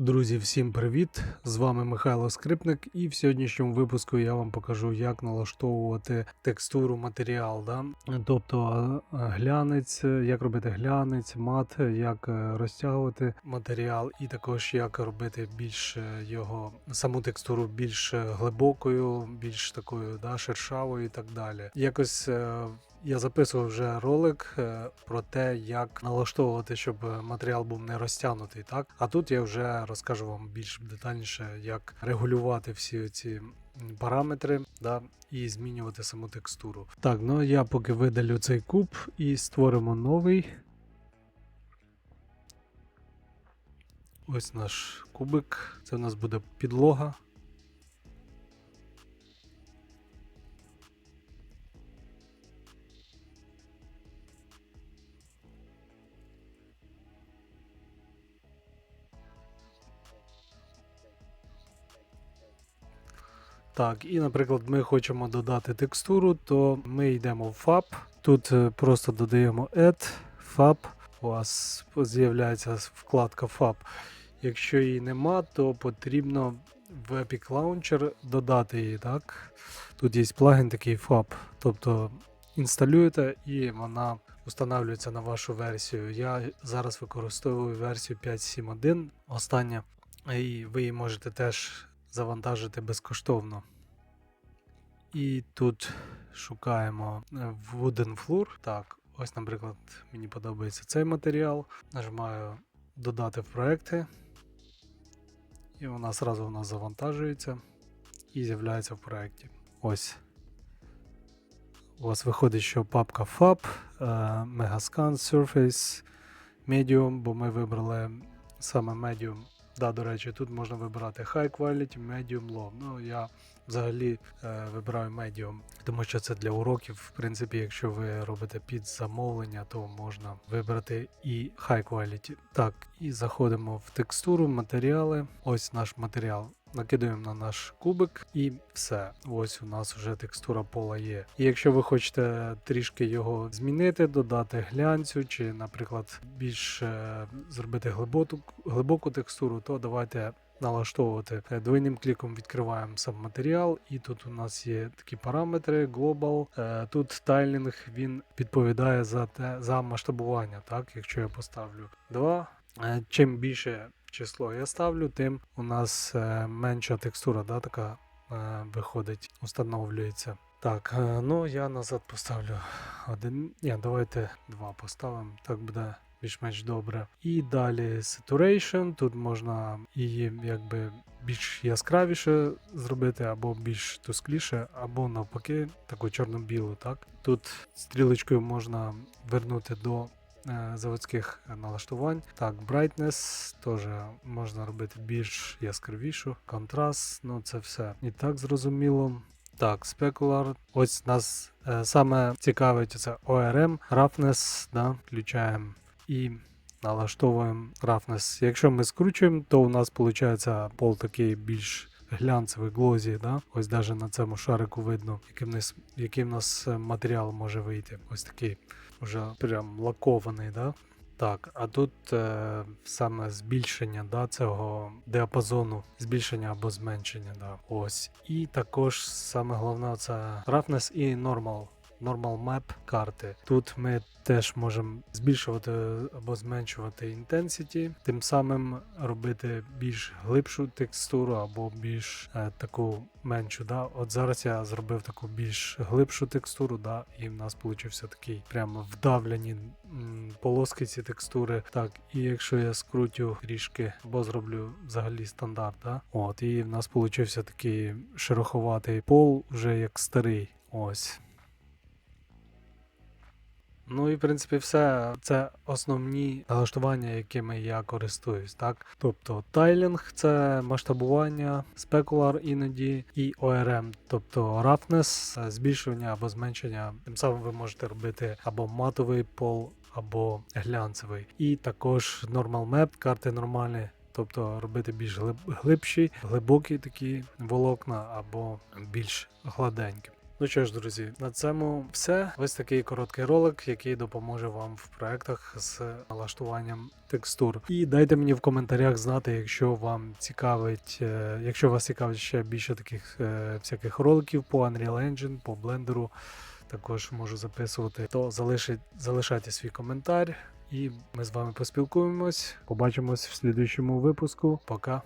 Друзі, всім привіт! З вами Михайло Скрипник, і в сьогоднішньому випуску я вам покажу, як налаштовувати текстуру матеріал. Да? Тобто е, глянець, як робити глянець, мат, як е, розтягувати матеріал, і також як робити більш е, його саму текстуру більш е, глибокою, більш такою да, шершавою і так далі. Якось е, я записував вже ролик е, про те, як налаштовувати, щоб е, матеріал був не розтягнутий, так? А тут я вже розкажу вам більш детальніше, як регулювати всі ці параметри да, і змінювати саму текстуру. Так, ну я поки видалю цей куб і створимо новий. Ось наш кубик. Це у нас буде підлога. Так, і, наприклад, ми хочемо додати текстуру, то ми йдемо в Fab. Тут е, просто додаємо Add, Fab. У вас з'являється вкладка Fab. Якщо її нема, то потрібно в Epic Launcher додати її. так? Тут є плагін такий Fab. Тобто інсталюєте і вона встановлюється на вашу версію. Я зараз використовую версію 5.7.1, остання, і ви її можете теж завантажити безкоштовно. І тут шукаємо е, Wooden Floor. Так, ось, наприклад, мені подобається цей матеріал. Нажимаю додати в проекти. І вона зразу у нас завантажується і з'являється в проєкті. Ось. У вас виходить, що папка FAB, е, Megascan, Surface, Medium, бо ми вибрали саме Medium. Да, до речі, тут можна вибирати High Quality, Medium, Low. Ну, я взагалі е, вибираю Medium, тому що це для уроків. В принципі, якщо ви робите під замовлення, то можна вибрати і High Quality. Так, і заходимо в текстуру, матеріали. Ось наш матеріал. Накидаємо на наш кубик і все. Ось у нас вже текстура пола є. І якщо ви хочете трішки його змінити, додати глянцю, чи, наприклад, більш е, зробити глибоку, глибоку текстуру, то давайте налаштовувати. Е, Двойним кліком відкриваємо сам матеріал, і тут у нас є такі параметри: Global. Е, Тут тайлінг він відповідає за те за масштабування. Так, якщо я поставлю 2. Е, Чим більше число я ставлю, тим у нас е, менша текстура, да, така е, виходить, установлюється. Так, ну я назад поставлю один. Ні, давайте два поставимо. Так буде більш-менш добре. І далі saturation. Тут можна її якби більш яскравіше зробити, або більш тускліше, або навпаки, таку чорно-білу. Так тут стрілочкою можна вернути до заводських налаштувань. Так, brightness теж можна робити більш яскравішу, контраст, ну це все і так зрозуміло. Так, Specular. Ось нас е, саме цікавить це ORM, Roughness, да, включаємо і налаштовуємо Roughness. Якщо ми скручуємо, то у нас виходить пол такий більш глянцевий глозі. Да? Ось навіть на цьому шарику видно, яким нас, нас е, матеріал може вийти. Ось такий вже прям лакований. Да? Так, а тут е, саме збільшення да, цього діапазону, збільшення або зменшення. Да. Ось. І також саме головне це roughness і normal. Normal Map карти. Тут ми теж можемо збільшувати або зменшувати intensity, тим самим робити більш глибшу текстуру або більш е, таку меншу. Да? От зараз я зробив таку більш глибшу текстуру, да? і в нас получився такий прямо вдавлені м, полоски ці текстури. Так, і якщо я скрутю трішки, або зроблю взагалі стандарт, да? от, і в нас получився такий шероховатий пол, вже як старий. Ось. Ну і в принципі все. Це основні налаштування, якими я користуюсь. Так? Тобто тайлінг це масштабування, спекуляр іноді і ORM, тобто roughness, е, збільшування або зменшення. Тим самим ви можете робити або матовий пол, або глянцевий. І також normal map, карти нормальні. Тобто робити більш глиб- глибші, глибокі такі волокна або більш гладенькі. Ну що ж, друзі, на цьому все. Ось такий короткий ролик, який допоможе вам в проектах з налаштуванням текстур. І дайте мені в коментарях знати, якщо вам цікавить, е, якщо вас цікавить ще більше таких е, всяких роликів по Unreal Engine, по блендеру. Також можу записувати, то залишить, залишайте свій коментар, і ми з вами поспілкуємось. Побачимось в слідуючому випуску. Пока.